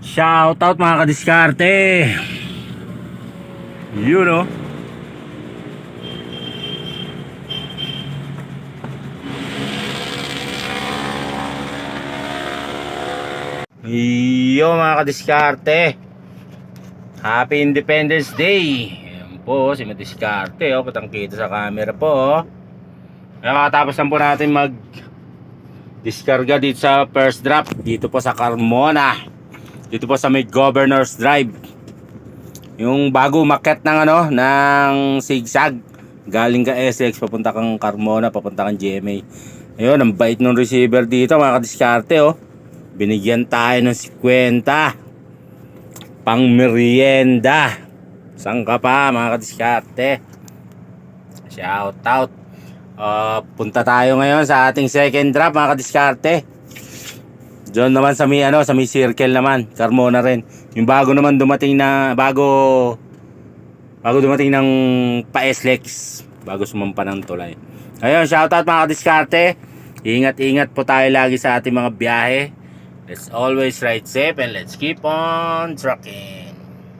Shoutout mga kadiskarte. Yun oh. Yo mga kadiskarte. Happy Independence Day. Ayan po si Madiskarte oh, patang kita sa camera po oh. Nakatapos lang po natin mag diskarga dito sa first drop dito po sa Carmona. Dito po sa may Governor's Drive. Yung bago market ng ano, ng zigzag. Galing ka SX papunta kang Carmona, papunta kang GMA. Ayun, ang bait ng receiver dito mga kadiskarte oh. Binigyan tayo ng 50 pang merienda. Saan ka pa mga kadiskarte? Shout out. Uh, punta tayo ngayon sa ating second drop mga kadiskarte. Diyan naman sa may ano, sa may circle naman, Carmona rin. Yung bago naman dumating na bago bago dumating ng pa-SLEX, bago sumampa ng tulay. Ayun, shout out mga kadiskarte. Ingat-ingat po tayo lagi sa ating mga biyahe. Let's always ride safe and let's keep on trucking.